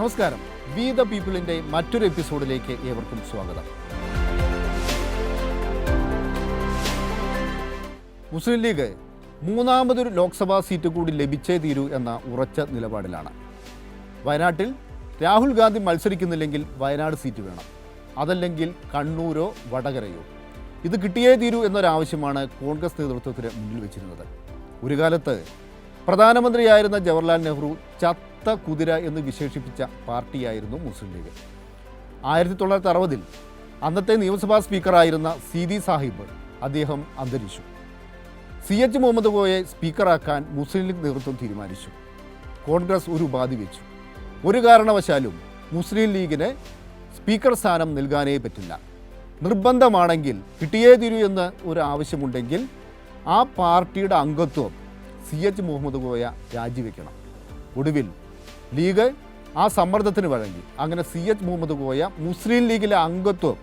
നമസ്കാരം. We the പീപ്പിളിന്റെ മറ്റൊരു എപ്പിസോഡിലേക്ക് ഏവർക്കും സ്വാഗതം. മുസ്ലിം ലീഗ് മൂന്നാമതൊരു ലോക്സഭാ സീറ്റ് കൂടി ലഭിച്ചേ തീരൂ എന്ന ഉറച്ച നിലപാടിലാണ്. വയനാട്ടിൽ രാഹുൽ ഗാന്ധി മത്സരിക്കുന്നില്ലെങ്കിൽ വയനാട് സീറ്റ് വേണം. അതല്ലെങ്കിൽ കണ്ണൂരോ വടകരയോ. ഇത് കിട്ടിയേ തീരൂ എന്നൊരാവശ്യമാണ് കോൺഗ്രസ് നേതൃത്വത്തിന് മുന്നിൽ വെച്ചിരുന്നത്. ഒരു കാലത്ത് പ്രധാനമന്ത്രിയായിരുന്ന ജവഹർലാൽ നെഹ്റു ചത്ത കുതിര എന്ന് വിശേഷിപ്പിച്ച പാർട്ടിയായിരുന്നു മുസ്ലിം ലീഗ്. ആയിരത്തി തൊള്ളായിരത്തി അറുപതിൽ അന്നത്തെ നിയമസഭാ സ്പീക്കറായിരുന്ന സി ദി സാഹിബ് അദ്ദേഹം അന്തരിച്ചു. സി എച്ച് മുഹമ്മദ് കോയെ സ്പീക്കറാക്കാൻ മുസ്ലിം ലീഗ് നേതൃത്വം തീരുമാനിച്ചു. കോൺഗ്രസ് ഒരു ഉപാധി വെച്ചു. ഒരു കാരണവശാലും മുസ്ലിം ലീഗിന് സ്പീക്കർ സ്ഥാനം നൽകാനേ പറ്റില്ല. നിർബന്ധമാണെങ്കിൽ കിട്ടിയേ തീരൂ എന്ന് ഒരു ആവശ്യമുണ്ടെങ്കിൽ ആ പാർട്ടിയുടെ അംഗത്വം സി എച്ച് മുഹമ്മദ് കോയ രാജിവെക്കണം. ഒടുവിൽ ലീഗ് ആ സമ്മർദ്ദത്തിന് വഴങ്ങി. അങ്ങനെ C H Muhammad Koya Muslim ലീഗിലെ അംഗത്വം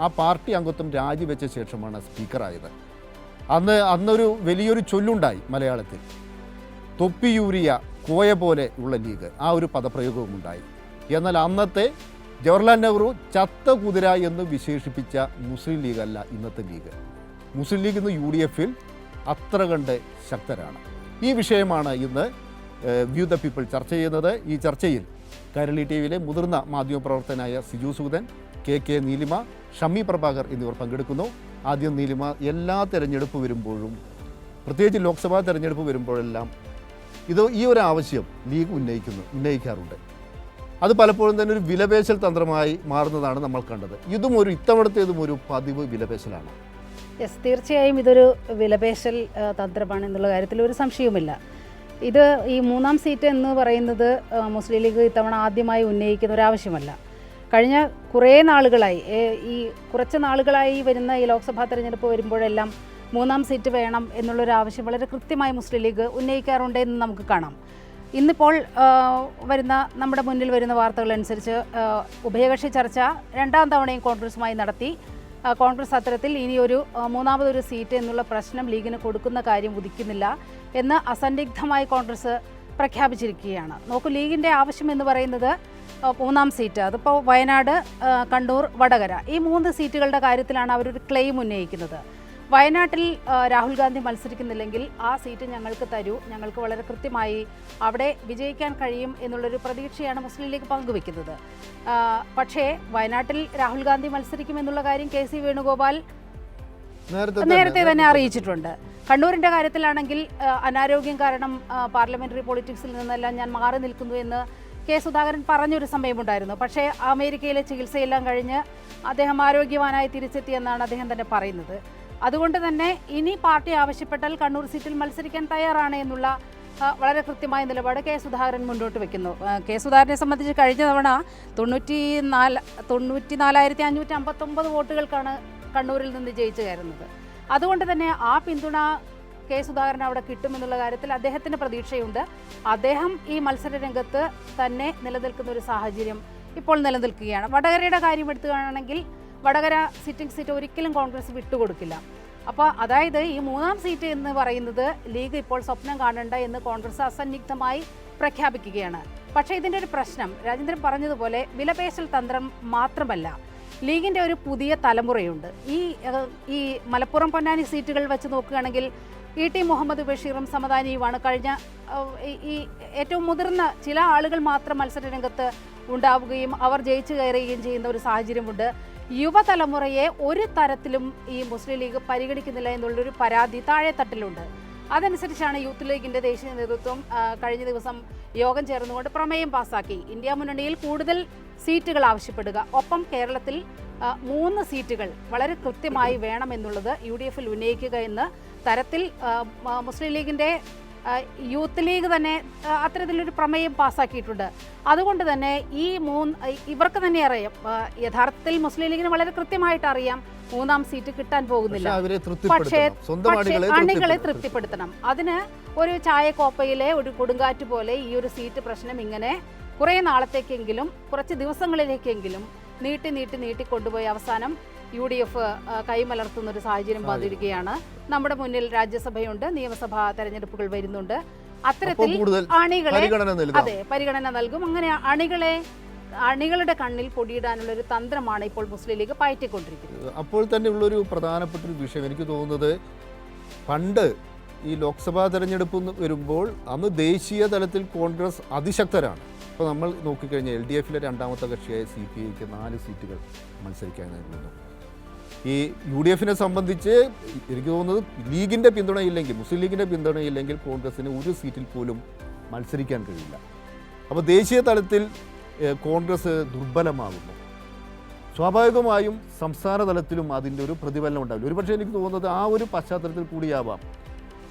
ആ പാർട്ടി അംഗത്വം രാജിവെച്ച ശേഷമാണ് സ്പീക്കറായത്. അന്ന് അന്നൊരു വലിയൊരു ചൊല്ലുണ്ടായി മലയാളത്തിൽ. തൊപ്പിയൂരിയ കോയ പോലെ ഉള്ള ലീഗ് ആ ഒരു പദപ്രയോഗവും ഉണ്ടായി. എന്നാൽ അന്നത്തെ ജവഹർലാൽ നെഹ്റു ചത്ത കുതിര എന്ന് വിശേഷിപ്പിച്ച മുസ്ലിം ലീഗല്ല ഇന്നത്തെ ലീഗ്. മുസ്ലിം ലീഗ് ഇന്ന് യു ഡി എഫിൽ അത്ര കണ്ട് ശക്തരാണ്. ഈ വിഷയമാണ് ഇന്ന് വ്യൂ ദ പീപ്പിൾ ചർച്ച ചെയ്യുന്നത് ഈ ചർച്ചയിൽ കരളി ടി വിയിലെ മുതിർന്ന മാധ്യമപ്രവർത്തകനായ സിജു സുഗതൻ കെ കെ നീലിമ ഷമ്മി പ്രഭാകർ എന്നിവർ പങ്കെടുക്കുന്നു. ആദ്യം നീലിമ എല്ലാ തിരഞ്ഞെടുപ്പ് വരുമ്പോഴും പ്രത്യേകിച്ച് ലോക്സഭാ തിരഞ്ഞെടുപ്പ് വരുമ്പോഴെല്ലാം ഇത് ഈ ഒരു ആവശ്യം ലീഗ് ഉന്നയിക്കുന്നു ഉന്നയിക്കാറുണ്ട്. അത് പലപ്പോഴും തന്നെ ഒരു വിലപേശൽ തന്ത്രമായി മാറുന്നതാണ് നമ്മൾ കണ്ടത്. ഇതും ഒരു ഇത്തവണത്തേതും ഒരു പതിവ് വിലപേശലാണ്. യെസ് തീർച്ചയായും ഇതൊരു വിലപേശൽ തന്ത്രമാണ് എന്നുള്ള കാര്യത്തിൽ ഒരു സംശയവുമില്ല. ഇത് ഈ മൂന്നാം സീറ്റ് എന്ന് പറയുന്നത് മുസ്ലിം ലീഗ് ഇത്തവണ ആദ്യമായി ഉന്നയിക്കുന്ന ഒരു ആവശ്യമല്ല. കഴിഞ്ഞ കുറേ നാളുകളായി ഈ കുറച്ച് നാളുകളായി വരുന്ന ഈ ലോക്സഭാ തെരഞ്ഞെടുപ്പ് വരുമ്പോഴെല്ലാം മൂന്നാം സീറ്റ് വേണം എന്നുള്ളൊരു ആവശ്യം വളരെ കൃത്യമായി മുസ്ലിം ലീഗ് ഉന്നയിക്കാറുണ്ട് എന്ന് നമുക്ക് കാണാം. ഇന്നിപ്പോൾ വരുന്ന നമ്മുടെ മുന്നിൽ വരുന്ന വാർത്തകളനുസരിച്ച് ഉഭയകക്ഷി ചർച്ച രണ്ടാം തവണയും കോൺഗ്രസുമായി നടത്തി. കോൺഗ്രസ് അത്തരത്തിൽ ഇനിയൊരു മൂന്നാമതൊരു സീറ്റ് എന്നുള്ള പ്രശ്നം ലീഗിന് കൊടുക്കുന്ന കാര്യം ഉദിക്കുന്നില്ല. എന്ന് അസന്നിഗ്ധമായി കോൺഗ്രസ് പ്രഖ്യാപിച്ചിരിക്കുകയാണ്. നോക്കൂ ലീഗിന്റെ ആവശ്യം എന്ന് പറയുന്നത് മൂന്നാം സീറ്റ്. അതിപ്പോൾ വയനാട് കണ്ണൂർ വടകര. ഈ മൂന്ന് സീറ്റുകളുടെ കാര്യത്തിലാണ് അവരൊരു ക്ലെയിം ഉന്നയിക്കുന്നത്. വയനാട്ടിൽ രാഹുൽ ഗാന്ധി മത്സരിക്കുന്നില്ലെങ്കിൽ ആ സീറ്റ് ഞങ്ങൾക്ക് തരൂ ഞങ്ങൾക്ക് വളരെ കൃത്യമായി അവിടെ വിജയിക്കാൻ കഴിയും എന്നുള്ളൊരു പ്രതീക്ഷയാണ് മുസ്ലിം ലീഗ് പങ്കുവെക്കുന്നത്. പക്ഷേ വയനാട്ടിൽ രാഹുൽ ഗാന്ധി മത്സരിക്കുമെന്നുള്ള കാര്യം കെ സി വേണുഗോപാൽ നേരത്തെ തന്നെ അറിയിച്ചിട്ടുണ്ട്. കണ്ണൂരിന്റെ കാര്യത്തിലാണെങ്കിൽ അനാരോഗ്യം കാരണം പാർലമെന്ററി പൊളിറ്റിക്സിൽ നിന്നെല്ലാം ഞാൻ മാറി നിൽക്കുന്നു എന്ന് കെ സുധാകരൻ പറഞ്ഞൊരു സമയമുണ്ടായിരുന്നു പക്ഷേ അമേരിക്കയിലെ ചികിത്സയെല്ലാം കഴിഞ്ഞ് അദ്ദേഹം ആരോഗ്യവാനായി തിരിച്ചെത്തിയെന്നാണ് അദ്ദേഹം തന്നെ പറയുന്നത്. അതുകൊണ്ട് തന്നെ ഇനി പാർട്ടി ആവശ്യപ്പെട്ടാൽ കണ്ണൂർ സീറ്റിൽ മത്സരിക്കാൻ തയ്യാറാണ് എന്നുള്ള വളരെ കൃത്യമായ നിലപാട് കെ സുധാകരൻ മുന്നോട്ട് വെക്കുന്നു. കെ സുധാകരനെ സംബന്ധിച്ച് കഴിഞ്ഞ തവണ തൊണ്ണൂറ്റി നാല് തൊണ്ണൂറ്റി നാലായിരത്തി അഞ്ഞൂറ്റി അമ്പത്തൊമ്പത് വോട്ടുകൾക്കാണ് കണ്ണൂരിൽ നിന്ന് ജയിച്ചു കയറുന്നത്. അതുകൊണ്ട് തന്നെ ആ പിന്തുണ കെ സുധാകരൻ അവിടെ കിട്ടുമെന്നുള്ള കാര്യത്തിൽ അദ്ദേഹത്തിന് പ്രതീക്ഷയുണ്ട്. അദ്ദേഹം ഈ മത്സര രംഗത്ത് തന്നെ നിലനിൽക്കുന്ന ഒരു സാഹചര്യം ഇപ്പോൾ നിലനിൽക്കുകയാണ്. വടകരയുടെ കാര്യം എടുത്തുകയാണെങ്കിൽ വടകര സിറ്റിംഗ് സീറ്റ് ഒരിക്കലും കോൺഗ്രസ് വിട്ടുകൊടുക്കില്ല. അപ്പോൾ അതായത് ഈ മൂന്നാം സീറ്റ് എന്ന് പറയുന്നത് ലീഗ് ഇപ്പോൾ സ്വപ്നം കാണണ്ട എന്ന് കോൺഗ്രസ് അസന്നിഗ്ധമായി പ്രഖ്യാപിക്കുകയാണ്. പക്ഷേ ഇതിന്റെ ഒരു പ്രശ്നം രാജേന്ദ്രൻ പറഞ്ഞതുപോലെ വിലപേശൽ തന്ത്രം മാത്രമല്ല. ലീഗിന്റെ ഒരു പുതിയ തലമുറയുണ്ട്. ഈ ഈ മലപ്പുറം പൊന്നാനി സീറ്റുകൾ വെച്ച് നോക്കുകയാണെങ്കിൽ ഇ ടി മുഹമ്മദ് ബഷീറും സമദാനിയുമാണ്. കഴിഞ്ഞ ഈ- ഏറ്റവും മുതിർന്ന ചില ആളുകൾ മാത്രം മത്സര രംഗത്ത് ഉണ്ടാവുകയും അവർ ജയിച്ചു കയറുകയും ചെയ്യുന്ന ഒരു സാഹചര്യമുണ്ട്. യുവതലമുറയെ ഒരു തരത്തിലും ഈ മുസ്ലിം ലീഗ് പരിഗണിക്കുന്നില്ല എന്നുള്ളൊരു പരാതി താഴെത്തട്ടിലുണ്ട്. അതനുസരിച്ചാണ് യൂത്ത് ലീഗിന്റെ ദേശീയ നേതൃത്വം കഴിഞ്ഞ ദിവസം യോഗം ചേർന്നുകൊണ്ട് പ്രമേയം പാസാക്കി. ഇന്ത്യ മുന്നണിയിൽ കൂടുതൽ സീറ്റുകൾ ആവശ്യപ്പെടുക. ഒപ്പം കേരളത്തിൽ മൂന്ന് സീറ്റുകൾ വളരെ കൃത്യമായി വേണമെന്നുള്ളത് യു ഡി എഫിൽ ഉന്നയിക്കുക എന്ന് തരത്തിൽ മുസ്ലിം ലീഗിന്റെ യൂത്ത് ലീഗ് തന്നെ അത്തരത്തിലൊരു പ്രമേയം പാസ്സാക്കിയിട്ടുണ്ട് അതുകൊണ്ട് തന്നെ ഈ മൂന്ന് ഇവർക്ക് തന്നെ അറിയാം യഥാർത്ഥത്തിൽ മുസ്ലിം ലീഗിന് വളരെ കൃത്യമായിട്ട് അറിയാം മൂന്നാം സീറ്റ് കിട്ടാൻ പോകുന്നില്ല. പക്ഷേ അണികളെ. തൃപ്തിപ്പെടുത്തണം. അതിന് ഒരു ചായക്കോപ്പയിലെ ഒരു കൊടുങ്കാറ്റ് പോലെ ഈ ഒരു സീറ്റ് പ്രശ്നം ഇങ്ങനെ കുറേ നാളത്തേക്കെങ്കിലും കുറച്ച് ദിവസങ്ങളിലേക്കെങ്കിലും നീട്ടി നീട്ടി നീട്ടി കൊണ്ടുപോയി അവസാനം യു ഡി എഫ് കൈമലർത്തുന്ന ഒരു സാഹചര്യം വന്നിരിക്കുകയാണ്. നമ്മുടെ മുന്നിൽ രാജ്യസഭയുണ്ട് നിയമസഭാ തെരഞ്ഞെടുപ്പുകൾ വരുന്നുണ്ട്. അത്തരത്തിൽ അണികളെ അതെ പരിഗണന നൽകും. അങ്ങനെ അണികളെ അണികളുടെ കണ്ണിൽ പൊടിയിടാനുള്ള ഒരു തന്ത്രമാണ് ഇപ്പോൾ മുസ്ലിം ലീഗ് പയറ്റിക്കൊണ്ടിരിക്കുന്നത്. അപ്പോൾ തന്നെ ഉള്ളൊരു പ്രധാനപ്പെട്ട ഒരു വിഷയം എനിക്ക് തോന്നുന്നത് പണ്ട് ഈ ലോക്സഭാ തെരഞ്ഞെടുപ്പ് വരുമ്പോൾ അന്ന് ദേശീയ തലത്തിൽ കോൺഗ്രസ് അതിശക്തരാണ്. ഇപ്പോൾ നമ്മൾ നോക്കിക്കഴിഞ്ഞാൽ എൽ ഡി എഫിലെ രണ്ടാമത്തെ കക്ഷിയായ സി പി ഐക്ക് നാല് സീറ്റുകൾ മത്സരിക്കാനായിരുന്നു. ഈ യു ഡി എഫിനെ സംബന്ധിച്ച് എനിക്ക് തോന്നുന്നത് ലീഗിന്റെ പിന്തുണയില്ലെങ്കിൽ മുസ്ലിം ലീഗിന്റെ പിന്തുണയില്ലെങ്കിൽ കോൺഗ്രസ്സിന് ഒരു സീറ്റിൽ പോലും മത്സരിക്കാൻ കഴിയില്ല. അപ്പോൾ ദേശീയ തലത്തിൽ കോൺഗ്രസ് ദുർബലമാകുന്നു. സ്വാഭാവികമായും സംസ്ഥാന തലത്തിലും അതിന്റെ ഒരു പ്രതിഫലനം ഉണ്ടാവില്ല. ഒരുപക്ഷെ എനിക്ക് തോന്നുന്നത് ആ ഒരു പശ്ചാത്തലത്തിൽ കൂടിയാവാം.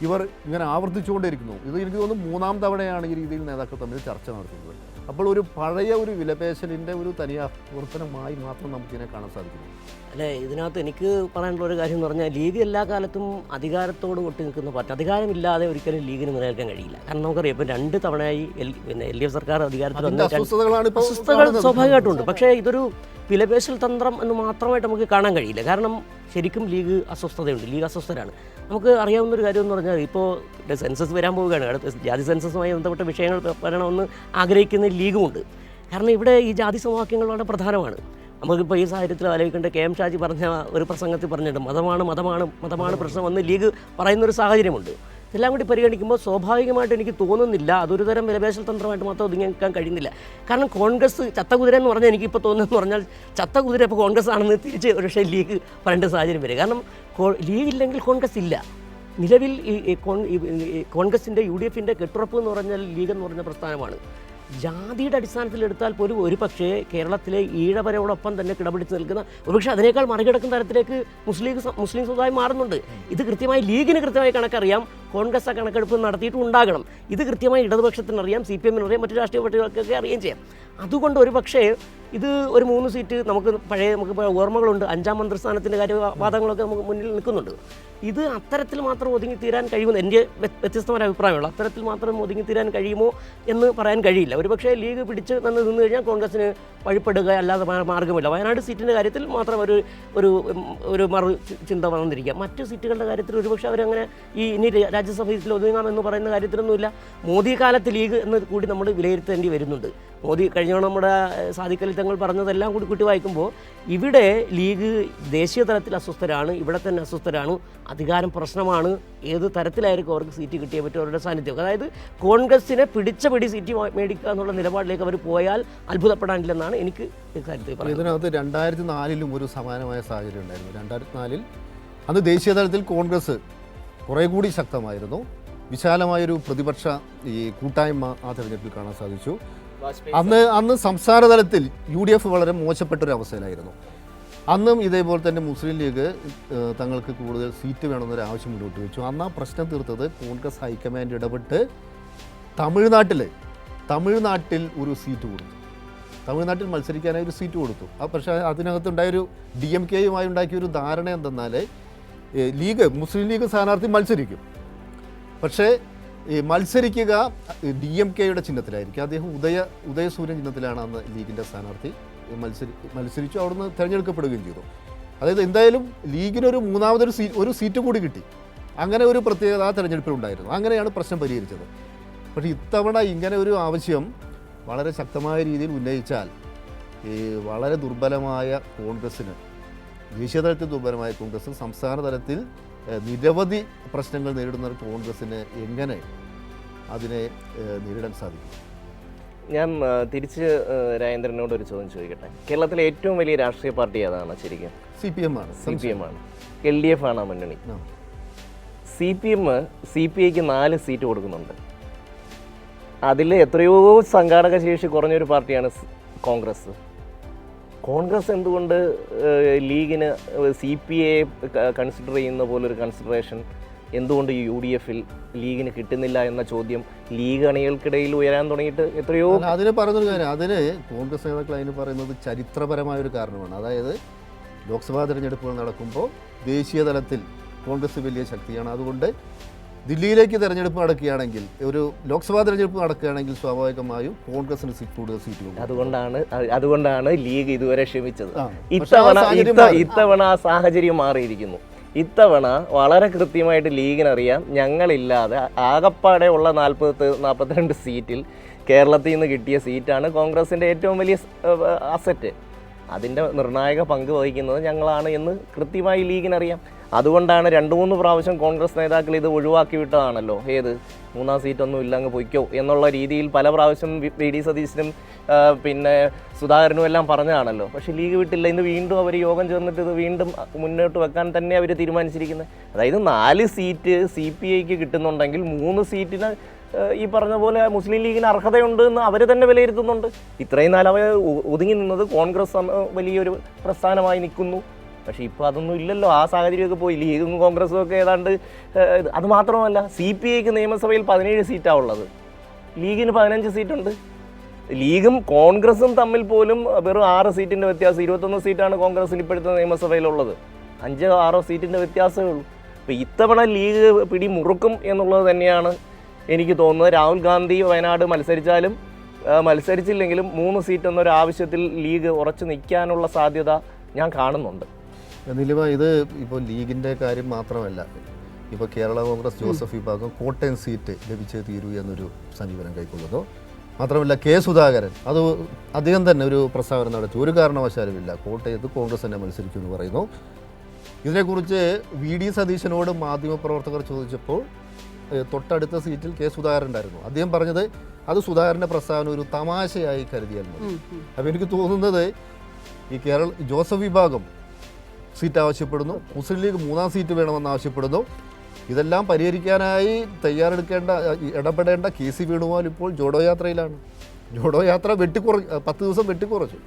ഇവർ ഇങ്ങനെ ആവർത്തിച്ചുകൊണ്ടിരിക്കുന്നു. ഇത് എനിക്ക് തോന്നുന്നു മൂന്നാം തവണയാണ് ഈ രീതിയിൽ നേതാക്കൾ തമ്മിൽ ചർച്ച നടത്തുന്നത്. അപ്പോൾ ഒരു പഴയ ഒരു വിലപേശലിന്റെ ഒരു തനിയാവർത്തനമായി മാത്രം നമുക്കിതിനെ കാണാൻ സാധിക്കുന്നു. അല്ലെ ഇതിനകത്ത് എനിക്ക് പറയാനുള്ള ഒരു കാര്യം എന്ന് പറഞ്ഞാൽ ലീഗ് എല്ലാ കാലത്തും അധികാരത്തോട് ഒട്ടി നിൽക്കുന്ന പാർട്ടി. അധികാരമില്ലാതെ ഒരിക്കലും ലീഗിന് നിലനിൽക്കാൻ കഴിയില്ല. കാരണം നമുക്കറിയാം ഇപ്പം രണ്ട് തവണയായി എൽ പിന്നെ എൽ ഡി എഫ് സർക്കാർ അധികാരത്തിൽ വന്ന് അസ്വസ്ഥതകൾ സ്വാഭാവികമായിട്ടുണ്ട് പക്ഷേ ഇതൊരു വിലപേശൽ തന്ത്രം എന്ന് മാത്രമായിട്ട് നമുക്ക് കാണാൻ കഴിയില്ല. കാരണം ശരിക്കും ലീഗ് അസ്വസ്ഥതയുണ്ട്. ലീഗ് അസ്വസ്ഥരാണ്. നമുക്ക് അറിയാവുന്ന ഒരു കാര്യം എന്ന് പറഞ്ഞാൽ ഇപ്പോൾ സെൻസസ് വരാൻ പോവുകയാണ്. അടുത്ത ജാതി സെൻസസുമായി ബന്ധപ്പെട്ട വിഷയങ്ങൾ വരണമെന്ന് ആഗ്രഹിക്കുന്ന ലീഗുമുണ്ട്. കാരണം ഇവിടെ ഈ ജാതി സമവാക്യങ്ങൾ വളരെ പ്രധാനമാണ്. നമുക്കിപ്പോൾ ഈ സാഹചര്യത്തിൽ ആലോചിക്കേണ്ട കെ എം ഷാജി പറഞ്ഞ ഒരു പ്രസംഗത്തിൽ പറഞ്ഞിട്ടുണ്ട്. മതമാണ് മതമാണ് മതമാണ്. പ്രശ്നമെന്ന് ലീഗ് പറയുന്നൊരു സാഹചര്യമുണ്ട്. ഇതെല്ലാം കൂടി പരിഗണിക്കുമ്പോൾ സ്വാഭാവികമായിട്ട് എനിക്ക് തോന്നുന്നില്ല. അതൊരു തരം വിലപേശൽ തന്ത്രമായിട്ട് മാത്രം ഒതുങ്ങി നിൽക്കാൻ കഴിയുന്നില്ല. കാരണം കോൺഗ്രസ് ചത്ത കുതിര എന്ന് പറഞ്ഞാൽ എനിക്കിപ്പോൾ തോന്നുന്നതെന്ന് പറഞ്ഞാൽ ചത്ത കുതിര ഇപ്പോൾ കോൺഗ്രസ് ആണെന്ന് തിരിച്ച് ഒരു പക്ഷേ ലീഗ് പറയേണ്ട സാഹചര്യം വരും. കാരണം ലീഗ് ഇല്ലെങ്കിൽ കോൺഗ്രസ് ഇല്ല. നിലവിൽ ഈ കോൺഗ്രസിന്റെ യു ഡി എഫിന്റെ കെട്ടുറപ്പ് എന്ന് പറഞ്ഞാൽ ലീഗ് എന്ന് പറഞ്ഞ പ്രസ്ഥാനമാണ്. ജാതിയുടെ അടിസ്ഥാനത്തിൽ എടുത്താൽ പോലും ഒരു പക്ഷേ കേരളത്തിലെ ഈഴവരോടൊപ്പം തന്നെ കിടപിടിച്ച് നിൽക്കുന്ന ഒരുപക്ഷെ അതിനേക്കാൾ മറികടക്കുന്ന തരത്തിലേക്ക് മുസ്ലിം മുസ്ലിം സമുദായം മാറുന്നുണ്ട്. ഇത് കൃത്യമായി ലീഗിന് കൃത്യമായി കണക്കറിയാം. കോൺഗ്രസ് ആ കണക്കെടുപ്പ് നടത്തിയിട്ടും ഉണ്ടാകണം. ഇത് കൃത്യമായി ഇടതുപക്ഷത്തിനറിയാം സി പി എമ്മിനറിയാം മറ്റു രാഷ്ട്രീയ പാർട്ടികൾക്കൊക്കെ അറിയുകയും ചെയ്യാം. അതുകൊണ്ട് ഒരു പക്ഷേ ഇത് ഒരു മൂന്ന് സീറ്റ് നമുക്ക് പഴയ നമുക്ക് ഓർമ്മകളുണ്ട്. അഞ്ചാം മന്ത്രിസ്ഥാനത്തിന്റെ കാര്യവാദങ്ങളൊക്കെ നമുക്ക് മുന്നിൽ നിൽക്കുന്നുണ്ട്. ഇത് അത്തരത്തിൽ മാത്രം ഒതുങ്ങി തീരാൻ കഴിയുമോ എന്റെ വ്യ- വ്യത്യസ്തമായ അഭിപ്രായമുള്ളൂ അത്തരത്തിൽ മാത്രം ഒതുങ്ങി തീരാൻ കഴിയുമോ എന്ന് പറയാൻ കഴിയില്ല. ഒരുപക്ഷേ ലീഗ് പിടിച്ച് നിന്ന് നിന്ന് കഴിഞ്ഞാൽ കോൺഗ്രസിന് വഴിപ്പെടുക അല്ലാതെ മാർഗമില്ല. വയനാട് സീറ്റിന്റെ കാര്യത്തിൽ മാത്രം ഒരു ഒരു ഒരു മറു ചിന്ത വന്നിരിക്കുക. മറ്റു സീറ്റുകളുടെ കാര്യത്തിൽ ഒരുപക്ഷെ അവരങ്ങനെ ഈ ഇനി രാജ്യസഭയിൽ ഒതുങ്ങാമെന്ന് പറയുന്ന കാര്യത്തിലൊന്നുമില്ല. മോദി കാലത്ത് ലീഗ് എന്ന് കൂടി നമ്മൾ വിലയിരുത്തേണ്ടി വരുന്നുണ്ട്. മോദി കഴിഞ്ഞ നമ്മുടെ അലി തങ്ങൾ പറഞ്ഞതെല്ലാം കൂടി കൂട്ടി വായിക്കുമ്പോൾ ഇവിടെ ലീഗ് ദേശീയ തലത്തിൽ അസ്വസ്ഥരാണ് ഇവിടെ തന്നെ അസ്വസ്ഥരാണ് അധികാരം പ്രശ്നമാണ് ഏത് തരത്തിലായിരിക്കും അവർക്ക് സീറ്റ് കിട്ടിയേ പറ്റും അവരുടെ സാന്നിധ്യം. അതായത് കോൺഗ്രസിനെ പിടിച്ച പിടി സീറ്റ് മേടിക്കുക എന്നുള്ള നിലപാടിലേക്ക് അവർ പോയാൽ അത്ഭുതപ്പെടാനില്ലെന്നാണ് എനിക്ക് കാര്യത്തിൽ പറയുന്നത് ഇതിനകത്ത് രണ്ടായിരത്തി നാലിലും ഒരു സമാനമായ സാഹചര്യം ഉണ്ടായിരുന്നു. രണ്ടായിരത്തി നാലിൽ അന്ന് ദേശീയ തലത്തിൽ കോൺഗ്രസ് കുറേ കൂടി ശക്തമായിരുന്നു. വിശാലമായൊരു പ്രതിപക്ഷ ഈ കൂട്ടായ്മ ആ തെരഞ്ഞെടുപ്പിൽ കാണാൻ സാധിച്ചു. അന്ന് അന്ന് സംസ്ഥാന തലത്തിൽ യു ഡി എഫ് വളരെ മോശപ്പെട്ട ഒരു അവസ്ഥയിലായിരുന്നു അന്നും ഇതേപോലെ തന്നെ മുസ്ലിം ലീഗ് തങ്ങൾക്ക് കൂടുതൽ സീറ്റ് വേണമെന്നൊരു ആവശ്യം മുന്നോട്ട് വെച്ചു. അന്ന് ആ പ്രശ്നം തീർത്തത് കോൺഗ്രസ് ഹൈക്കമാൻഡ് ഇടപെട്ട് തമിഴ്നാട്ടിൽ തമിഴ്നാട്ടിൽ ഒരു സീറ്റ് കൊടുത്തു. തമിഴ്നാട്ടിൽ മത്സരിക്കാനായി ഒരു സീറ്റ് കൊടുത്തു. ആ പക്ഷേ അതിനകത്തുണ്ടായൊരു ഡി എം കെയുമായി ഉണ്ടാക്കിയ ഒരു ധാരണ എന്തെന്നാൽ ലീഗ് മുസ്ലിം ലീഗ് സ്ഥാനാർത്ഥി മത്സരിക്കും. പക്ഷേ ഈ മത്സരിക്കുക ഡി എം കെയുടെ ചിഹ്നത്തിലായിരിക്കും. അദ്ദേഹം ഉദയ ഉദയസൂര്യൻ ചിഹ്നത്തിലാണ് അന്ന് ലീഗിന്റെ സ്ഥാനാർത്ഥി. മത്സരി മത്സരിച്ചു അവിടുന്ന് തിരഞ്ഞെടുക്കപ്പെടുകയും ചെയ്തു. അതായത് എന്തായാലും ലീഗിനൊരു മൂന്നാമതൊരു സീ ഒരു സീറ്റ് കൂടി കിട്ടി. അങ്ങനെ ഒരു പ്രത്യേകത ആ തിരഞ്ഞെടുപ്പിലുണ്ടായിരുന്നു അങ്ങനെയാണ് പ്രശ്നം പരിഹരിച്ചത്. പക്ഷേ ഇത്തവണ ഇങ്ങനെ ഒരു ആവശ്യം വളരെ ശക്തമായ രീതിയിൽ ഉന്നയിച്ചാൽ ഈ വളരെ ദുർബലമായ കോൺഗ്രസ്സിന് ദേശീയ തലത്തിൽ ദുർബലമായ കോൺഗ്രസ് സംസ്ഥാന തലത്തിൽ നിരവധി പ്രശ്നങ്ങൾ നേരിടുന്ന ഒരു കോൺഗ്രസ്സിന് എങ്ങനെ അതിനെ നേരിടാൻ സാധിക്കും? ഞാൻ തിരിച്ച് രാജേന്ദ്രനോട് ഒരു ചോദ്യം ചോദിക്കട്ടെ. കേരളത്തിലെ ഏറ്റവും വലിയ രാഷ്ട്രീയ പാർട്ടി അതാണ് ശരിക്കും? സി പി എം ആണ് സി പി എം ആണ്. എൽ ഡി എഫ് ആണ് ആ. മുന്നണി C P M C P ഐക്ക് നാല് സീറ്റ് കൊടുക്കുന്നുണ്ട്. അതിൽ എത്രയോ സംഘാടക ശേഷി കുറഞ്ഞൊരു പാർട്ടിയാണ് കോൺഗ്രസ്. കോൺഗ്രസ് എന്തുകൊണ്ട് ലീഗിന് സി പി എ കൺസിഡർ ചെയ്യുന്ന പോലൊരു കൺസിഡറേഷൻ എന്തുകൊണ്ട് യു ഡി എഫിൽ ലീഗിന് കിട്ടുന്നില്ല എന്ന ചോദ്യം ലീഗ് അണികൾക്കിടയിൽ ഉയരാൻ തുടങ്ങിയിട്ട് എത്രയോ അതിന് പറയുന്നൊരു കാര്യം. അതിന് കോൺഗ്രസ് നേതാക്കൾ അതിന് പറയുന്നത് ചരിത്രപരമായ ഒരു കാരണമാണ്. അതായത് ലോക്സഭാ തിരഞ്ഞെടുപ്പുകൾ നടക്കുമ്പോൾ ദേശീയ തലത്തിൽ കോൺഗ്രസ് വലിയ ശക്തിയാണ്. അതുകൊണ്ട് ദില്ലിയിലേക്ക് തെരഞ്ഞെടുപ്പ് നടക്കുകയാണെങ്കിൽ ഒരു ലോക്സഭാ തെരഞ്ഞെടുപ്പ് നടക്കുകയാണെങ്കിൽ സ്വാഭാവികമായും കോൺഗ്രസിന് കൂടുതൽ സീറ്റുകൾ. അതുകൊണ്ടാണ് അതുകൊണ്ടാണ് ലീഗ് ഇതുവരെ ക്ഷമിച്ചത് ഇത്തവണ. ഇത്തവണ ആ സാഹചര്യം മാറിയിരിക്കുന്നു ഇത്തവണ വളരെ കൃത്യമായിട്ട് ലീഗിനറിയാം ഞങ്ങളില്ലാതെ ആകപ്പാടെ ഉള്ള നാൽപ്പത്തി നാൽപ്പത്തിരണ്ട് സീറ്റിൽ കേരളത്തിൽ നിന്ന് കിട്ടിയ സീറ്റാണ് കോൺഗ്രസിന്റെ ഏറ്റവും വലിയ അസറ്റ് അതിന്റെ നിർണായക പങ്ക് വഹിക്കുന്നത് ഞങ്ങളാണ് എന്ന് കൃത്യമായി ലീഗിനറിയാം അതുകൊണ്ടാണ് രണ്ട് മൂന്ന് പ്രാവശ്യം കോൺഗ്രസ് നേതാക്കൾ ഇത് ഒഴിവാക്കി വിട്ടതാണല്ലോ. ഏത്? മൂന്നാം സീറ്റൊന്നും ഇല്ല പൊയ്ക്കോ എന്നുള്ള രീതിയിൽ പല പ്രാവശ്യം വി- ഡി സതീശനും പിന്നെ സുധാകരനും എല്ലാം പറഞ്ഞതാണല്ലോ. പക്ഷേ ലീഗ് വിട്ടില്ല. ഇന്ന് വീണ്ടും അവർ യോഗം ചേർന്നിട്ട് ഇത് വീണ്ടും മുന്നോട്ട് വെക്കാൻ തന്നെ അവർ തീരുമാനിച്ചിരിക്കുന്നത് അതായത് നാല് സീറ്റ് സി പി ഐക്ക് കിട്ടുന്നുണ്ടെങ്കിൽ മൂന്ന് സീറ്റിന് ഈ പറഞ്ഞ പോലെ മുസ്ലിം ലീഗിന് അർഹതയുണ്ട് എന്ന് അവർ തന്നെ വിലയിരുത്തുന്നുണ്ട്. ഇത്രയും അവർ ഒതുങ്ങി നിന്നത് കോൺഗ്രസ് വലിയൊരു പ്രസ്ഥാനമായി നിൽക്കുന്നു. പക്ഷേ ഇപ്പോൾ അതൊന്നും ഇല്ലല്ലോ. ആ സാഹചര്യമൊക്കെ പോയി. ലീഗും കോൺഗ്രസും ഒക്കെ ഏതാണ്ട് അത് മാത്രമല്ല സി പി ഐക്ക് നിയമസഭയിൽ പതിനേഴ് സീറ്റാണ് ഉള്ളത്. ലീഗിന് പതിനഞ്ച് സീറ്റുണ്ട്. ലീഗും കോൺഗ്രസും തമ്മിൽ പോലും വെറും ആറ് സീറ്റിന്റെ വ്യത്യാസം ഇരുപത്തൊന്ന് സീറ്റാണ് കോൺഗ്രസിന് ഇപ്പോഴത്തെ നിയമസഭയിലുള്ളത്. അഞ്ചോ ആറോ സീറ്റിന്റെ വ്യത്യാസമേ ഉള്ളൂ. അപ്പോൾ ഇത്തവണ ലീഗ് പിടി മുറുക്കും എന്നുള്ളത് തന്നെയാണ് എനിക്ക് തോന്നുന്നത്. രാഹുൽ ഗാന്ധി വയനാട് മത്സരിച്ചാലും മത്സരിച്ചില്ലെങ്കിലും മൂന്ന് സീറ്റ് എന്നൊരു ആവശ്യത്തിൽ ലീഗ് ഉറച്ചു നിൽക്കാനുള്ള സാധ്യത ഞാൻ കാണുന്നുണ്ട്. നിലിമ ഇത് ഇപ്പോൾ ലീഗിന്റെ കാര്യം മാത്രമല്ല. ഇപ്പോൾ കേരള കോൺഗ്രസ് ജോസഫ് വിഭാഗം കോട്ടയം സീറ്റ് ലഭിച്ചേ തീരൂ എന്നൊരു സമീപനം കൈക്കൊള്ളുന്നു. മാത്രമല്ല കെ സുധാകരൻ അത് അദ്ദേഹം തന്നെ ഒരു പ്രസ്താവന നടത്തി. ഒരു കാരണവശാലുമില്ല കോട്ടയത്ത് കോൺഗ്രസ് തന്നെ മത്സരിക്കും എന്ന് പറയുന്നു. ഇതിനെക്കുറിച്ച് വി ഡി സതീശനോട് മാധ്യമപ്രവർത്തകർ ചോദിച്ചപ്പോൾ തൊട്ടടുത്ത സീറ്റിൽ കെ സുധാകരൻ ഉണ്ടായിരുന്നു. അദ്ദേഹം പറഞ്ഞത് അത് സുധാകരന്റെ പ്രസ്താവന ഒരു തമാശയായി കരുതിയാൽ മതി. അപ്പോൾ എനിക്ക് തോന്നുന്നത് ഈ കേരള ജോസഫ് വിഭാഗം സീറ്റ് ആവശ്യപ്പെടുന്നു. മുസ്ലിം ലീഗ് മൂന്നാം സീറ്റ് വേണമെന്ന് ആവശ്യപ്പെടുന്നു. ഇതെല്ലാം പരിഹരിക്കാനായി തയ്യാറെടുക്കേണ്ട ഇടപെടേണ്ട കെ സി വേണുഗോപാൽ ഇപ്പോൾ ജോഡോ യാത്രയിലാണ്. ജോഡോ യാത്ര വെട്ടിക്കുറ പത്ത് ദിവസം വെട്ടിക്കുറച്ചു.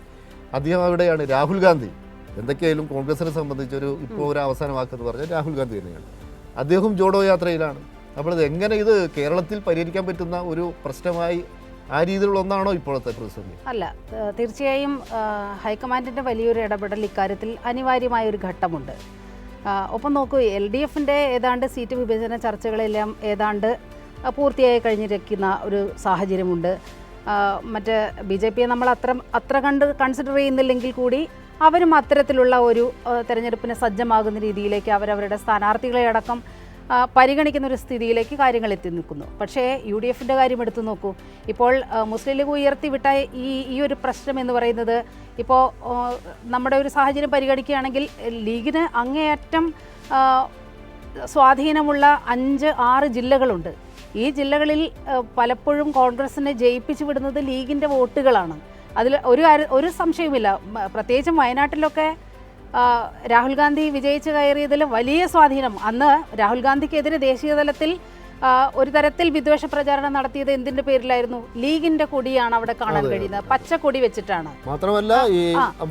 അദ്ദേഹം അവിടെയാണ്. രാഹുൽ ഗാന്ധി. എന്തൊക്കെയായാലും കോൺഗ്രസിനെ സംബന്ധിച്ചൊരു ഇപ്പോൾ ഒരു അവസാനമാക്കെന്ന് പറഞ്ഞാൽ രാഹുൽ ഗാന്ധി തന്നെയാണ്. അദ്ദേഹം ജോഡോ യാത്രയിലാണ്. അപ്പോൾ ഇത് എങ്ങനെ ഇത് കേരളത്തിൽ പരിഹരിക്കാൻ പറ്റുന്ന ഒരു പ്രശ്നമായി ആ രീതിയിലുള്ള ഒന്നാണോ ഇപ്പോഴത്തെ പ്രതിസന്ധി? അല്ല തീർച്ചയായും ഹൈക്കമാൻഡിന്റെ വലിയൊരു ഇടപെടൽ ഇക്കാര്യത്തിൽ അനിവാര്യമായ ഒരു ഘട്ടമുണ്ട്. ഒപ്പം നോക്കൂ എൽ ഡി എഫിന്റെ ഏതാണ്ട് സീറ്റ് വിഭജന ചർച്ചകളെല്ലാം ഏതാണ്ട് പൂർത്തിയായി കഴിഞ്ഞിരിക്കുന്ന ഒരു സാഹചര്യമുണ്ട്. മറ്റ് ബി ജെ പിയെ നമ്മൾ അത്ര അത്ര കണ്ട് കൺസിഡർ ചെയ്യുന്നില്ലെങ്കിൽ കൂടി അവരും അത്തരത്തിലുള്ള ഒരു തെരഞ്ഞെടുപ്പിന് സജ്ജമാകുന്ന രീതിയിലേക്ക് അവരവരുടെ സ്ഥാനാർത്ഥികളെ അടക്കം പരിഗണിക്കുന്ന ഒരു സ്ഥിതിയിലേക്ക് കാര്യങ്ങൾ എത്തി നിൽക്കുന്നു. പക്ഷേ യു ഡി എഫിന്റെ കാര്യം എടുത്തു നോക്കൂ. ഇപ്പോൾ മുസ്ലിം ലീഗ് ഉയർത്തിവിട്ട ഈ ഈ ഒരു പ്രശ്നം എന്ന് പറയുന്നത് ഇപ്പോൾ നമ്മുടെ ഒരു സാഹചര്യം പരിഗണിക്കുകയാണെങ്കിൽ ലീഗിന് അങ്ങേയറ്റം സ്വാധീനമുള്ള അഞ്ച് ആറ് ജില്ലകളുണ്ട്. ഈ ജില്ലകളിൽ പലപ്പോഴും കോൺഗ്രസിനെ ജയിപ്പിച്ചു വിടുന്നത് ലീഗിന്റെ വോട്ടുകളാണ്. അതിൽ ഒരു ഒരു സംശയവുമില്ല. പ്രത്യേകിച്ചും വയനാട്ടിലൊക്കെ രാഹുൽ ഗാന്ധി വിജയിച്ചു കയറിയതിൽ വലിയ സ്വാധീനം. അന്ന് രാഹുൽ ഗാന്ധിക്കെതിരെ ദേശീയ തലത്തിൽ ഒരു തരത്തിൽ വിദ്വേഷ പ്രചാരണം നടത്തിയത് എന്തിന്റെ പേരിലായിരുന്നു? ലീഗിന്റെ കൊടിയാണ് അവിടെ കാണാൻ കഴിയുന്നത്. പച്ച കൊടി വെച്ചിട്ടാണ്. മാത്രമല്ല ഈ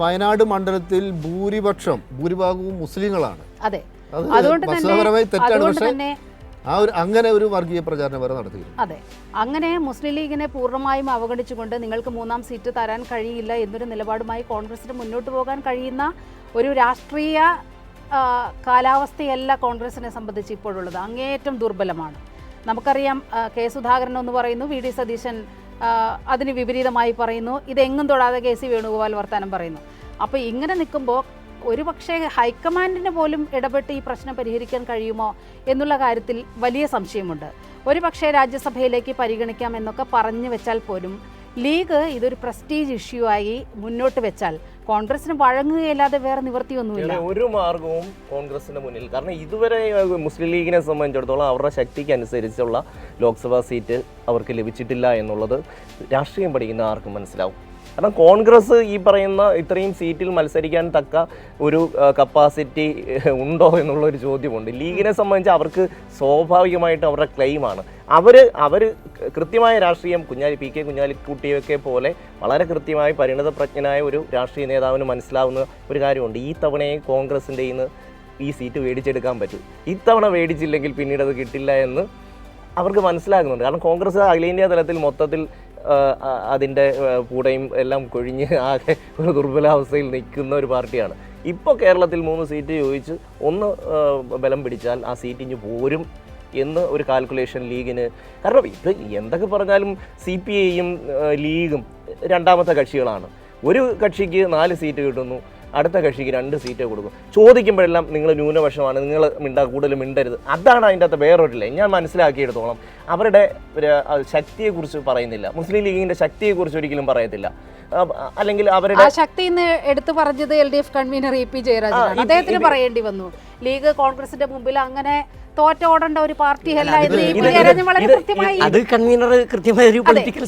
വയനാട് മണ്ഡലത്തിൽ ഭൂരിപക്ഷം ഭൂരിഭാഗവും മുസ്ലിങ്ങളാണ്. അതെ. അതുകൊണ്ട് തന്നെ ആ ഒരു അങ്ങനെ ഒരു വർഗീയ പ്രചാരണം വരെ നടത്തി അതെ. അങ്ങനെ മുസ്ലിം ലീഗിനെ പൂർണമായും അവഗണിച്ചുകൊണ്ട് നിങ്ങൾക്ക് മൂന്നാം സീറ്റ് തരാൻ കഴിയില്ല എന്നൊരു നിലപാടുമായി കോൺഗ്രസിന് മുന്നോട്ട് പോകാൻ കഴിയുന്ന ഒരു രാഷ്ട്രീയ കാലാവസ്ഥയല്ല കോൺഗ്രസിനെ സംബന്ധിച്ച് ഇപ്പോഴുള്ളത്. അങ്ങേയറ്റം ദുർബലമാണ്. നമുക്കറിയാം കെ സുധാകരൻ എന്ന് പറയുന്നു വി ഡി സതീശൻ അതിന് വിപരീതമായി പറയുന്നു ഇതെങ്ങും തൊടാതെ കെ സി വേണുഗോപാൽ വർത്താനം പറയുന്നു. അപ്പോൾ ഇങ്ങനെ നിൽക്കുമ്പോൾ ഒരു പക്ഷേ ഹൈക്കമാൻഡിന് പോലും ഇടപെട്ട് ഈ പ്രശ്നം പരിഹരിക്കാൻ കഴിയുമോ എന്നുള്ള കാര്യത്തിൽ വലിയ സംശയമുണ്ട്. ഒരു പക്ഷേ രാജ്യസഭയിലേക്ക് പരിഗണിക്കാം എന്നൊക്കെ പറഞ്ഞു വെച്ചാൽ പോലും ലീഗ് ഇതൊരു പ്രസ്റ്റീജ് ഇഷ്യൂ ആയി മുന്നോട്ട് വെച്ചാൽ കോൺഗ്രസിന് വഴങ്ങുകയല്ലാതെ വേറെ നിവൃത്തിയൊന്നുമില്ല ഒരു മാർഗവും കോൺഗ്രസിന് മുന്നിൽ കാരണം ഇതുവരെ മുസ്ലിം ലീഗിനെ സംബന്ധിച്ചിടത്തോളം അവരുടെ ശക്തിക്ക് അനുസരിച്ചുള്ള ലോക്സഭാ സീറ്റ് അവർക്ക് ലഭിച്ചിട്ടില്ല എന്നുള്ളത് രാഷ്ട്രീയം പഠിക്കുന്ന ആർക്കും മനസ്സിലാവും. കാരണം കോൺഗ്രസ് ഈ പറയുന്ന ഇത്രയും സീറ്റിൽ മത്സരിക്കാൻ തക്ക ഒരു കപ്പാസിറ്റി ഉണ്ടോ എന്നുള്ള ഒരു ചോദ്യമുണ്ട്. ലീഗിനെ സംബന്ധിച്ച് അവർക്ക് സ്വാഭാവികമായിട്ട് അവരുടെ ക്ലെയിമാണ് അവർ അവർ കൃത്യമായ രാഷ്ട്രീയം കുഞ്ഞാലി പി കെ കുഞ്ഞാലിക്കുട്ടിയൊക്കെ പോലെ വളരെ കൃത്യമായി പരിണതപ്രജ്ഞനായ ഒരു രാഷ്ട്രീയ നേതാവിന് മനസ്സിലാവുന്ന ഒരു കാര്യമുണ്ട്. ഈ തവണയെ കോൺഗ്രസിന്റെ ഇന്ന് ഈ സീറ്റ് മേടിച്ചെടുക്കാൻ പറ്റും. ഇത്തവണ മേടിച്ചില്ലെങ്കിൽ പിന്നീട് അത് കിട്ടില്ല എന്ന് അവർക്ക് മനസ്സിലാകുന്നുണ്ട്. കാരണം കോൺഗ്രസ് അഖിലേന്ത്യാ തലത്തിൽ മൊത്തത്തിൽ അതിന്റെ കൂടെയും എല്ലാം കൊഴിഞ്ഞ് ആകെ ഒരു ദുർബലാവസ്ഥയിൽ നിൽക്കുന്ന ഒരു പാർട്ടിയാണ്. ഇപ്പോൾ കേരളത്തിൽ മൂന്ന് സീറ്റ് ചോദിച്ച് ഒന്ന് ബലം പിടിച്ചാൽ ആ സീറ്റ് ഇഞ്ഞ് പോരും എന്ന് ഒരു കാൽക്കുലേഷൻ ലീഗിന്. കാരണം ഇത് എന്തൊക്കെ പറഞ്ഞാലും സി പി ഐയും ലീഗും രണ്ടാമത്തെ കക്ഷികളാണ്. ഒരു കക്ഷിക്ക് നാല് സീറ്റ് കിട്ടുന്നു അടുത്ത കക്ഷിക്ക് രണ്ട് സീറ്റേ കൊടുക്കും. ചോദിക്കുമ്പോഴെല്ലാം നിങ്ങൾ ന്യൂനപക്ഷമാണ് നിങ്ങൾ മിണ്ടാ കൂടുതൽ മിണ്ടരുത്. അതാണ് അതിന്റെ അകത്ത് വേറൊരില്ല? ഞാൻ മനസ്സിലാക്കിയെടുത്തോളം അവരുടെ ശക്തിയെക്കുറിച്ച് പറയുന്നില്ല. മുസ്ലിം ലീഗിന്റെ ശക്തിയെക്കുറിച്ച് ഒരിക്കലും പറയത്തില്ല. അല്ലെങ്കിൽ അവരുടെ ആ ശക്തി എടുത്തു പറഞ്ഞത് L D F convener A P Jayarajan അദ്ദേഹത്തിന് പറയേണ്ടി വന്നു. ലീഗ് കോൺഗ്രസിന്റെ മുമ്പിൽ അങ്ങനെ തോറ്റോടേണ്ട ഒരു പാർട്ടി അല്ല അത് എന്ന് വളരെ കൃത്യമായി അത് കൺവീനർ കൃത്യമായ ഒരു പൊളിറ്റിക്കൽ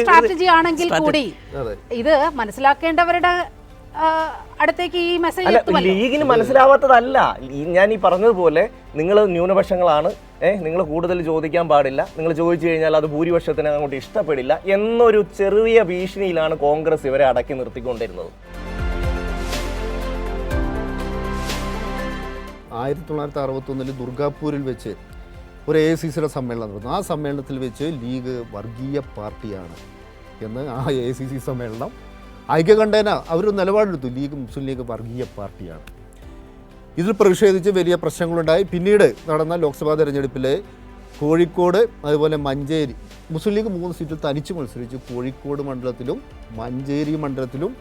സ്ട്രാറ്റജി ആണെങ്കിൽ കൂടി അതെ. ഇത് മനസ്സിലാക്കേണ്ടവരുടെ അടുത്തേക്ക് ഈ മെസ്സേജ് അല്ല ലീഗിന് മനസ്സിലാവാത്തതല്ല. ഞാൻ ഈ പറഞ്ഞതുപോലെ നിങ്ങൾ ന്യൂനപക്ഷങ്ങളാണ്. ഏഹ് നിങ്ങൾ കൂടുതൽ ചോദിക്കാൻ പാടില്ല. നിങ്ങൾ ചോദിച്ചു കഴിഞ്ഞാൽ അത് ഭൂരിപക്ഷത്തിന് അങ്ങോട്ട് ഇഷ്ടപ്പെടില്ല എന്നൊരു ചെറിയ ഭീഷണിയിലാണ് കോൺഗ്രസ് ഇവരെ അടക്കി നിർത്തിക്കൊണ്ടിരുന്നത്. ആയിരത്തി തൊള്ളായിരത്തി അറുപത്തൊന്നിൽ ദുർഗാപൂരിൽ വെച്ച് ഒരു എ സി സിയുടെ സമ്മേളനം നടന്നു. ആ സമ്മേളനത്തിൽ വെച്ച് ലീഗ് വർഗീയ പാർട്ടിയാണ് എന്ന് ആ എ സി സി സമ്മേളനം ഐക്യകണ്ഠേന അവർ നിലപാടെടുത്തു. ലീഗ് മുസ്ലിം ലീഗ് വർഗീയ പാർട്ടിയാണ്. ഇതിൽ പ്രതിഷേധിച്ച് വലിയ പ്രശ്നങ്ങളുണ്ടായി. പിന്നീട് നടന്ന ലോക്സഭാ തെരഞ്ഞെടുപ്പിൽ കോഴിക്കോട് അതുപോലെ മഞ്ചേരി. മുസ്ലിം ലീഗ് മൂന്ന് സീറ്റിൽ തനിച്ച് മത്സരിച്ചു. കോഴിക്കോട് മണ്ഡലത്തിലും മഞ്ചേരി മണ്ഡലത്തിലും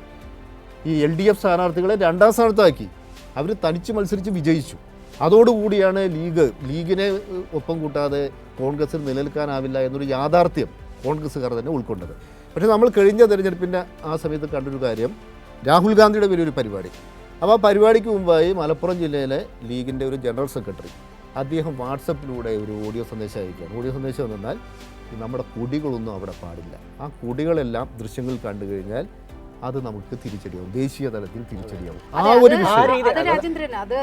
ഈ എൽ ഡി എഫ് സ്ഥാനാർത്ഥികളെ രണ്ടാം സ്ഥാനത്താക്കി. അവർ തനിച്ച് മത്സരിച്ച് വിജയിച്ചു. അതോടുകൂടിയാണ് ലീഗ് ലീഗിനെ ഒപ്പം കൂട്ടാതെ കോൺഗ്രസ്സിൽ നിലനിൽക്കാനാവില്ല എന്നൊരു യാഥാർത്ഥ്യം കോൺഗ്രസ്സുകാർ തന്നെ ഉൾക്കൊണ്ടത്. പക്ഷേ നമ്മൾ കഴിഞ്ഞ തെരഞ്ഞെടുപ്പിന്റെ ആ സമയത്ത് കണ്ടൊരു കാര്യം. രാഹുൽ ഗാന്ധിയുടെ വലിയൊരു പരിപാടി. അപ്പോൾ ആ പരിപാടിക്ക് മുമ്പായി മലപ്പുറം ജില്ലയിലെ ലീഗിന്റെ ഒരു ജനറൽ സെക്രട്ടറി അദ്ദേഹം വാട്സപ്പിലൂടെ ഒരു ഓഡിയോ സന്ദേശം അയക്കുകയാണ്. ഓഡിയോ സന്ദേശം എന്ന് പറഞ്ഞാൽ നമ്മുടെ കുടികളൊന്നും അവിടെ പാടില്ല. ആ കുടികളെല്ലാം ദൃശ്യങ്ങൾ കണ്ടു കഴിഞ്ഞാൽ അത് നമുക്ക് തിരിച്ചടിയാവും. ദേശീയ തലത്തിൽ തിരിച്ചടിയാവും. ആ ഒരു അത് രാജേന്ദ്രൻ അത്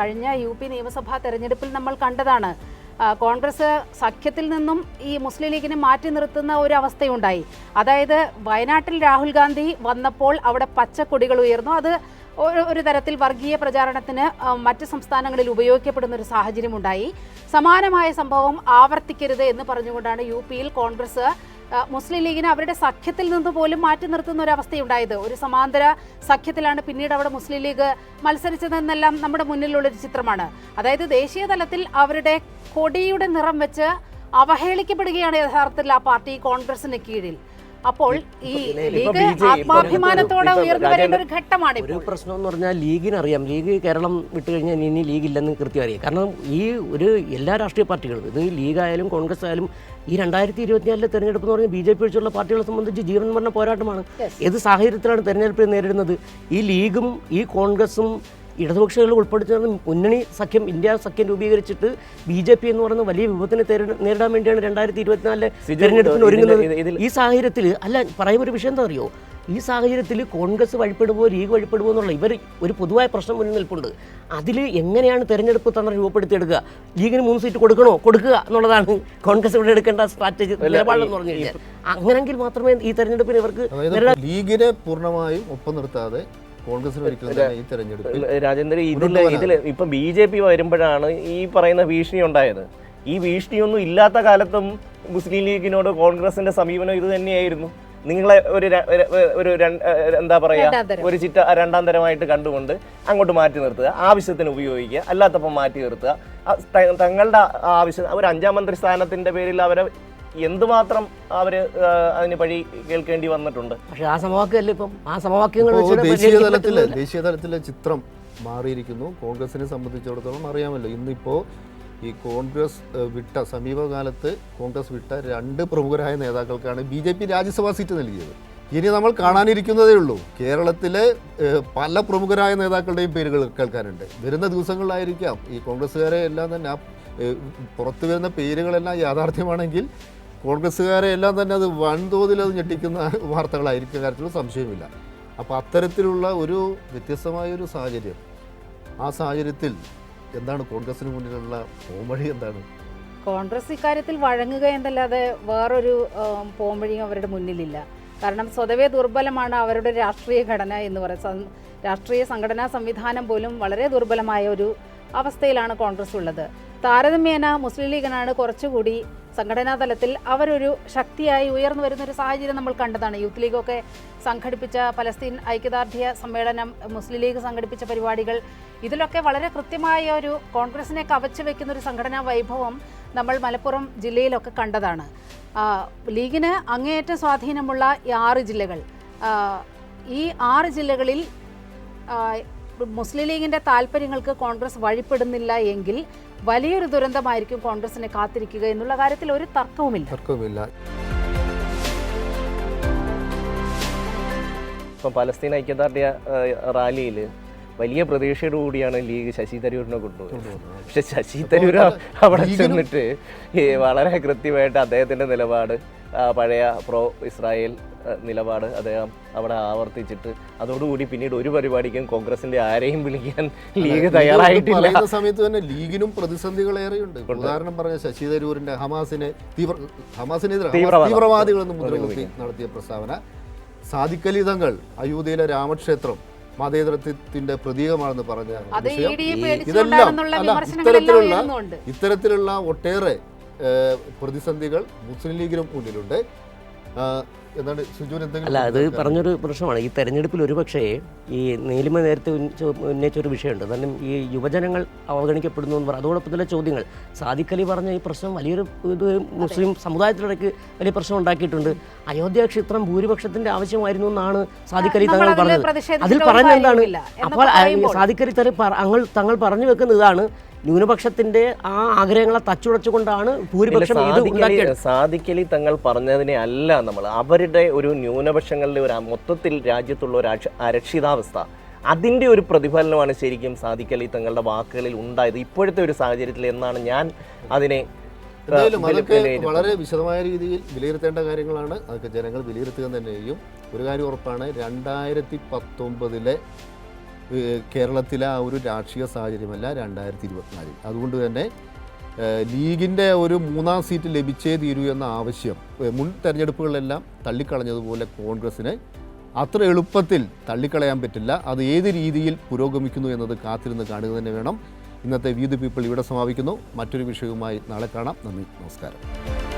കഴിഞ്ഞ യു പി നിയമസഭാ തെരഞ്ഞെടുപ്പിൽ നമ്മൾ കണ്ടതാണ്. കോൺഗ്രസ് സഖ്യത്തിൽ നിന്നും ഈ മുസ്ലിം ലീഗിനെ മാറ്റി നിർത്തുന്ന ഒരു അവസ്ഥയുണ്ടായി. അതായത് വയനാട്ടിൽ രാഹുൽ ഗാന്ധി വന്നപ്പോൾ അവിടെ പച്ചക്കൊടികൾ ഉയർന്നു. അത് ഒരു ഒരു തരത്തിൽ വർഗീയ പ്രചാരണത്തിന് മറ്റ് സംസ്ഥാനങ്ങളിൽ ഉപയോഗിക്കപ്പെടുന്ന ഒരു സാഹചര്യം ഉണ്ടായി സമാനമായ സംഭവം ആവർത്തിക്കരുത് എന്ന് പറഞ്ഞുകൊണ്ടാണ് യു പിയിൽ കോൺഗ്രസ് മുസ്ലിം ലീഗിനെ അവരുടെ സഖ്യത്തിൽ നിന്ന് പോലും മാറ്റി നിർത്തുന്ന ഒരു അവസ്ഥയുണ്ടായത്. ഒരു സമാന്തര സഖ്യത്തിലാണ് പിന്നീട് അവിടെ മുസ്ലിം ലീഗ് മത്സരിച്ചതെന്നെല്ലാം നമ്മുടെ മുന്നിലുള്ളൊരു ചിത്രമാണ്. അതായത് ദേശീയ തലത്തിൽ അവരുടെ കൊടിയുടെ നിറം വെച്ച് അവഹേളിക്കപ്പെടുകയാണ് യഥാർത്ഥത്തിൽ ആ പാർട്ടി കോൺഗ്രസിന് കീഴിൽ. അപ്പോൾ ഈ ലീഗ് ആത്മാഭിമാനത്തോടെ ഉയർന്നു വരേണ്ട ഒരു ഘട്ടമാണ് ഒരു പ്രശ്നം എന്ന് പറഞ്ഞാൽ ലീഗിന് അറിയാം ലീഗ് കേരളം വിട്ടു കഴിഞ്ഞാൽ ഇനി ലീഗ് ഇല്ലെന്ന് കൃത്യം അറിയാം. കാരണം ഈ ഒരു എല്ലാ രാഷ്ട്രീയ പാർട്ടികളും ഇത് ലീഗ് ആയാലും കോൺഗ്രസ് ആയാലും ഈ രണ്ടായിരത്തി ഇരുപത്തിനാലിലെ തെരഞ്ഞെടുപ്പ് എന്ന് പറഞ്ഞാൽ ബി ജെ പി ഒഴിച്ചുള്ള പാർട്ടികളെ സംബന്ധിച്ച് ജീവൻ മരണ പോരാട്ടമാണ്. ഏത് സാഹചര്യത്തിലാണ് തെരഞ്ഞെടുപ്പ് നേരിടുന്നത്? ഈ ലീഗും ഈ കോൺഗ്രസും ഇടതുപക്ഷങ്ങൾ ഉൾപ്പെടുത്തുന്ന മുന്നണി സഖ്യം ഇന്ത്യ സഖ്യം രൂപീകരിച്ചിട്ട് ബി ജെ പി എന്ന് പറയുന്ന വലിയ വിപത്തിനെ നേരിട- നേരിടാൻ വേണ്ടിയാണ് രണ്ടായിരത്തി ഇരുപത്തിനാലിലെ തിരഞ്ഞെടുപ്പിന് തെരഞ്ഞെടുപ്പിന് ഒരുങ്ങുന്നത്. ഈ സാഹചര്യത്തിൽ അല്ല പറയുന്ന ഒരു വിഷയം എന്താ അറിയോ ഈ സാഹചര്യത്തിൽ കോൺഗ്രസ് വഴിപ്പെടുമോ ലീഗ് വഴിപ്പെടുമോ എന്നുള്ള ഇവർ ഒരു പൊതുവായ പ്രശ്നം മുന്നിൽ നിൽപ്പുണ്ട്. അതിൽ എങ്ങനെയാണ് തെരഞ്ഞെടുപ്പ് തന്ത്രം രൂപപ്പെടുത്തിയെടുക്കുക? ലീഗിന് മൂന്ന് സീറ്റ് കൊടുക്കണോ? കൊടുക്കുക എന്നുള്ളതാണ് കോൺഗ്രസ് ഇവിടെ എടുക്കേണ്ട സ്ട്രാറ്റജി നിലപാടെന്ന് പറഞ്ഞു കഴിഞ്ഞാൽ അങ്ങനെങ്കിൽ മാത്രമേ ഈ തെരഞ്ഞെടുപ്പിന് ഇവർക്ക് ലീഗിനെ പൂർണമായും ഒപ്പം നിർത്താതെ കോൺഗ്രസിന് ഒരിക്കലും തന്നെ ഈ തെരഞ്ഞെടുപ്പിൽ രാജേന്ദ്രൻ ഇതിൽ ഇതിൽ ഇതിൽ ഇപ്പൊ ബി ജെ പി വരുമ്പോഴാണ് ഈ പറയുന്ന ഭീഷണി ഉണ്ടായത്. ഈ ഭീഷണിയൊന്നും ഇല്ലാത്ത കാലത്തും മുസ്ലിം ലീഗിനോട് കോൺഗ്രസിന്റെ സമീപനം ഇത് തന്നെയായിരുന്നു. നിങ്ങളെ ഒരു ഒരു- ഒരു എന്താ പറയാ ഒരു ചിറ്റ രണ്ടാം തരമായിട്ട് കണ്ടുകൊണ്ട് അങ്ങോട്ട് മാറ്റി നിർത്തുക ആവശ്യത്തിന് ഉപയോഗിക്കുക അല്ലാത്തപ്പോൾ മാറ്റി നിർത്തുക. തങ്ങളുടെ ആവശ്യം ഒരു അഞ്ചാം മന്ത്രി സ്ഥാനത്തിന്റെ പേരിൽ അവരെ എന്തുമാത്രം അവർ ആ, അതിന് പഴി കേൾക്കേണ്ടി വന്നിട്ടുണ്ട്? പക്ഷേ ആ സമവാക്യമല്ല ഇപ്പം ആ സമവാക്യങ്ങൾ ദേശീയ തലത്തിലെ ദേശീയ തലത്തിലെ ചിത്രം മാറിയിരിക്കുന്നു. കോൺഗ്രസിനെ സംബന്ധിച്ചിടത്തോളം അറിയാമല്ലോ ഇന്നിപ്പോൾ ഈ കോൺഗ്രസ് വിട്ട സമീപകാലത്ത് കോൺഗ്രസ് വിട്ട രണ്ട് പ്രമുഖരായ നേതാക്കൾക്കാണ് ബി ജെ പി രാജ്യസഭാ സീറ്റ് നൽകിയത്. ഇനി നമ്മൾ കാണാനിരിക്കുന്നതേ ഉള്ളൂ. കേരളത്തിലെ പല പ്രമുഖരായ നേതാക്കളുടെയും പേരുകൾ കേൾക്കാനുണ്ട്. വരുന്ന ദിവസങ്ങളിലായിരിക്കാം ഈ കോൺഗ്രസ്സുകാരെ എല്ലാം തന്നെ ആ പുറത്തു വരുന്ന പേരുകളെല്ലാം യാഥാർത്ഥ്യമാണെങ്കിൽ കോൺഗ്രസ്സുകാരെ എല്ലാം തന്നെ അത് വൻതോതിൽ അത് ഞെട്ടിക്കുന്ന വാർത്തകളായിരിക്കും കാര്യത്തിൽ സംശയമില്ല അപ്പോൾ അത്തരത്തിലുള്ള ഒരു വ്യത്യസ്തമായൊരു സാഹചര്യം ആ സാഹചര്യത്തിൽ എന്താണ് കോൺഗ്രസിന് മുന്നിലുള്ള പോംവഴി എന്താണ്? കോൺഗ്രസ് ഇക്കാര്യത്തിൽ വഴങ്ങുക എന്നല്ലാതെ വേറൊരു പോംവഴിയും അവരുടെ മുന്നിലില്ല. കാരണം സ്വതവേ ദുർബലമാണ് അവരുടെ രാഷ്ട്രീയ ഘടന എന്ന് പറയുന്നത് രാഷ്ട്രീയ സംഘടനാ സംവിധാനം പോലും വളരെ ദുർബലമായ ഒരു അവസ്ഥയിലാണ് കോൺഗ്രസ് ഉള്ളത്. താരതമ്യേന മുസ്ലിം ലീഗിനാണ് കുറച്ചുകൂടി സംഘടനാ തലത്തിൽ അവരൊരു ശക്തിയായി ഉയർന്നു വരുന്ന ഒരു സാഹചര്യം നമ്മൾ കണ്ടതാണ്. യൂത്ത് ലീഗൊക്കെ സംഘടിപ്പിച്ച പലസ്തീൻ ഐക്യദാർഢ്യ സമ്മേളനം മുസ്ലിം ലീഗ് സംഘടിപ്പിച്ച പരിപാടികൾ ഇതിലൊക്കെ വളരെ കൃത്യമായ ഒരു കോൺഗ്രസിനെ കവച്ചു വെക്കുന്ന ഒരു സംഘടനാ വൈഭവം നമ്മൾ മലപ്പുറം ജില്ലയിലൊക്കെ കണ്ടതാണ്. ലീഗിന് അങ്ങേയറ്റ സ്വാധീനമുള്ള ഈ ആറ് ജില്ലകൾ. ഈ ആറ് ജില്ലകളിൽ മുസ്ലിം ലീഗിന്റെ താല്പര്യങ്ങൾക്ക് കോൺഗ്രസ് വഴിപ്പെടുന്നില്ല എങ്കിൽ വലിയൊരു ദുരന്തമായിരിക്കും കോൺഗ്രസിനെ കാത്തിരിക്കുക എന്നുള്ള കാര്യത്തിൽ ഒരു തർക്കവുമില്ല. തർക്കവുമില്ല. ഇപ്പം പലസ്തീൻ ഐക്യദാർഢ്യ റാലിയിൽ വലിയ പ്രതീക്ഷയോട് കൂടിയാണ് ലീഗ് ശശി തരൂരിനെ കൊണ്ടുപോയത്. പക്ഷെ ശശി തരൂർ അവിടെ ചെന്നിട്ട് വളരെ കൃത്യമായിട്ട് അദ്ദേഹത്തിന്റെ നിലപാട് പഴയ പ്രോ ഇസ്രായേൽ നിലപാട് അദ്ദേഹം അവിടെ ആവർത്തിച്ചിട്ട് അതോടുകൂടി പിന്നീട് ഒരു പരിപാടിക്കും കോൺഗ്രസിന്റെ ആരെയും വിളിക്കാൻ ലീഗ് തയ്യാറായിട്ടില്ല. സമയത്ത് തന്നെ ലീഗിനും പ്രതിസന്ധികളേറെയുണ്ട്. ഉദാഹരണം പറഞ്ഞ ശശി തരൂരിന്റെ ഹമാസിനെ തീവ്ര ഹമാസിനെതിരെ. തീവ്രവാദികളെന്ന് മുദ്രകുത്തി നടത്തിയ പ്രസ്താവന. സാധിക്കലി തങ്ങൾ അയോധ്യയിലെ രാമക്ഷേത്രം മതേതരത്വത്തിന്റെ പ്രതീകമാണെന്ന് പറഞ്ഞ. ഇതെല്ലാം അല്ല ഇത്തരത്തിലുള്ള ഇത്തരത്തിലുള്ള ഒട്ടേറെ പ്രതിസന്ധികൾ മുസ്ലിം ലീഗിനും മുന്നിലുണ്ട്. ആ, എന്താണ് സുജൂൻ എന്തെങ്കിലും അല്ല അത് പറഞ്ഞൊരു പ്രശ്നമാണ്. ഈ തെരഞ്ഞെടുപ്പിൽ ഒരുപക്ഷേ ഈ നീലിമ നേരത്തെ ഉന്നയിച്ച- ഉന്നയിച്ച ഒരു വിഷയമുണ്ട്. കാരണം ഈ യുവജനങ്ങൾ അവഗണിക്കപ്പെടുന്നു എന്ന് പറയും അതോടൊപ്പം തന്നെ ചോദ്യങ്ങൾ. സാദിഖലി പറഞ്ഞ ഈ പ്രശ്നം വലിയൊരു ഇത് മുസ്ലിം സമുദായത്തിലിടയ്ക്ക് വലിയ പ്രശ്നം ഉണ്ടാക്കിയിട്ടുണ്ട്. അയോധ്യ ക്ഷേത്രം ഭൂരിപക്ഷത്തിന്റെ ആവശ്യമായിരുന്നു എന്നാണ് സാദിഖലി തങ്ങൾ പറഞ്ഞത്. അതിൽ പറയുന്നത് എന്താണ്? അപ്പോൾ സാദിഖലി തങ്ങൾ തങ്ങൾ പറഞ്ഞു വെക്കുന്ന ഇതാണ്. ന്യൂനപക്ഷത്തിന്റെ ആ ആഗ്രഹങ്ങളെ തച്ചുടച്ചുകൊണ്ടാണ് ഭൂരിപക്ഷം ഇത് സാധിക്കലി തങ്ങൾ പറഞ്ഞതിനെ അല്ല നമ്മൾ. അവരുടെ ഒരു ന്യൂനപക്ഷങ്ങളുടെ ഒരു മൊത്തത്തിൽ രാജ്യത്തുള്ള ഒരു അരക്ഷിതാവസ്ഥ അതിന്റെ ഒരു പ്രതിഫലനമാണ് ശരിക്കും സാധിക്കലി തങ്ങളുടെ വാക്കുകളിൽ ഉണ്ടായത്. ഇപ്പോഴത്തെ ഒരു സാഹചര്യത്തിൽ എന്നാണ് ഞാൻ അതിനെ എന്തായാലും അതൊക്കെ വളരെ വിശദമായ രീതിയിൽ വിലയിരുത്തേണ്ട കാര്യങ്ങളാണ്. അതൊക്കെ ജനങ്ങൾ വിലയിരുത്തുക തന്നെ ചെയ്യും. ഒരു കാര്യം ഉറപ്പാണ് രണ്ടായിരത്തി പത്തൊമ്പതിലെ കേരളത്തിലെ ആ ഒരു രാഷ്ട്രീയ സാഹചര്യമല്ല രണ്ടായിരത്തി ഇരുപത്തിനാലിൽ അതുകൊണ്ട് തന്നെ ലീഗിന്റെ ഒരു മൂന്നാം സീറ്റ് ലഭിച്ചേ തീരൂ എന്ന ആവശ്യം മുൻ തെരഞ്ഞെടുപ്പുകളിലെല്ലാം തള്ളിക്കളഞ്ഞതുപോലെ കോൺഗ്രസ്സിന് അത്ര എളുപ്പത്തിൽ തള്ളിക്കളയാൻ പറ്റില്ല. അത് ഏത് രീതിയിൽ പുരോഗമിക്കുന്നു എന്നത് കാത്തിരുന്ന് കാണുക തന്നെ വേണം. ഇന്നത്തെ വീതി പീപ്പിൾ ഇവിടെ സമാപിക്കുന്നു. മറ്റൊരു വിഷയവുമായി നാളെ കാണാം. നന്ദി. നമസ്കാരം.